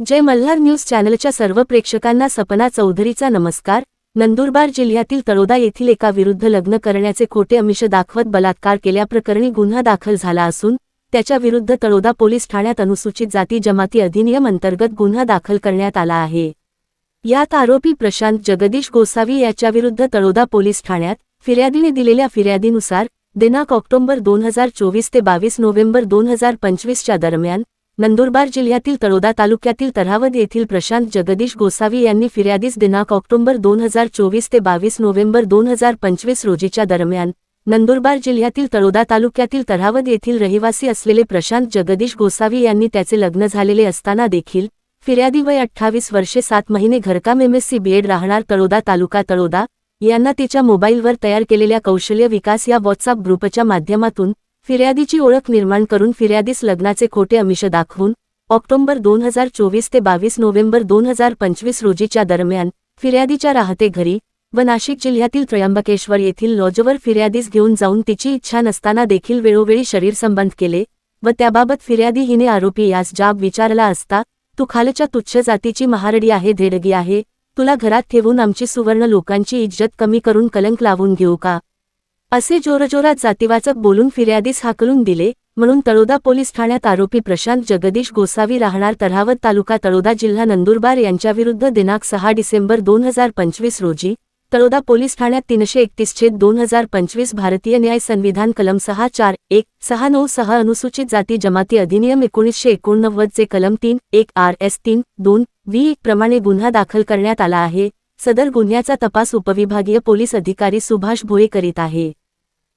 जय Malhar news चॅनलच्या सर्व प्रेक्षकांना सपना चौधरीचा नमस्कार. नंदुरबार जिल्ह्यातील तळोदा येथील एका विरुद्ध लग्न करण्याचे खोटे अमिष दाखवत बलात्कार केल्याप्रकरणी गुन्हा दाखल झाला असून त्याच्या विरुद्ध तळोदा पोलीस ठाण्यात अनुसूचित जाती जमाती अधिनियम अंतर्गत गुन्हा दाखल करण्यात आला आहे. यात आरोपी प्रशांत जगदीश गोसावी याच्याविरुद्ध तळोदा पोलीस ठाण्यात फिर्यादीने दिलेल्या फिर्यादीनुसार दिनांक ऑक्टोबर दोन हजार चोवीस ते बावीस नोव्हेंबर दोन हजार पंचवीसच्या दरम्यान नंदुरबार जिल्ह्यातील तळोदा तालुक्यातील तरावद येथील प्रशांत जगदीश गोसावी यांनी फिर्यादीस दिनांक ऑक्टोबर दोन हजार चोवीस ते बावीस नोव्हेंबर दोन हजार पंचवीस रोजीच्या दरम्यान नंदुरबार जिल्ह्यातील तळोदा तालुक्यातील तरावद येथील रहिवासी असलेले प्रशांत जगदीश गोसावी यांनी त्याचे लग्न झालेले असताना देखील फिर्यादी वय अठ्ठावीस वर्षे सात महिने घरकाम एमएससी बीएड राहणार तळोदा तालुका तळोदा यांना तिच्या मोबाईलवर तयार केलेल्या कौशल्य विकास या व्हॉट्सअप ग्रुपच्या माध्यमातून फिर्यादीची ओळख निर्माण करून फिर्यादीस लग्नाचे खोटे अमिष दाखवून ऑक्टोबर दोन हजार चोवीस ते बावीस नोव्हेंबर दोन हजार पंचवीस रोजीच्या दरम्यान फिर्यादीच्या राहते घरी व नाशिक जिल्ह्यातील त्र्यंबकेश्वर येथील लॉजवर फिर्यादीस घेऊन जाऊन तिची इच्छा नसताना देखील वेळोवेळी शरीरसंबंध केले व त्याबाबत फिर्यादी हिने आरोपी यास जाब विचारला असता तू खालच्या तुच्छ जातीची महारडी आहे धेडगी आहे तुला घरात ठेवून आमची सुवर्ण लोकांची इज्जत कमी करून कलंक लावून घेऊ का? असे जोरजोरात जातीवाचक बोलून फिर्यादीस हाकलून दिले म्हणून तळोदा पोलीस ठाण्यात आरोपी प्रशांत जगदीश गोसावी राहणार तरावत तालुका तळोदा जिल्हा नंदुरबार यांच्याविरुद्ध दिनांक सहा डिसेंबर दोन हजार पंचवीस रोजी तळोदा पोलीस ठाण्यात तीनशे एकतीस छेद दोन हजार पंचवीस भारतीय न्याय संविधान कलम सहा चार एक सहा नऊ सहा अनुसूचित जाती जमाती अधिनियम एकोणीसशे एकोणनव्वदचे कलम तीन एक आर एस तीन दोन व्ही एक प्रमाणे गुन्हा दाखल करण्यात आला आहे सदर गुन्ह्याचा तपास उपविभागीय पोलीस अधिकारी सुभाष भोये करीत आहे.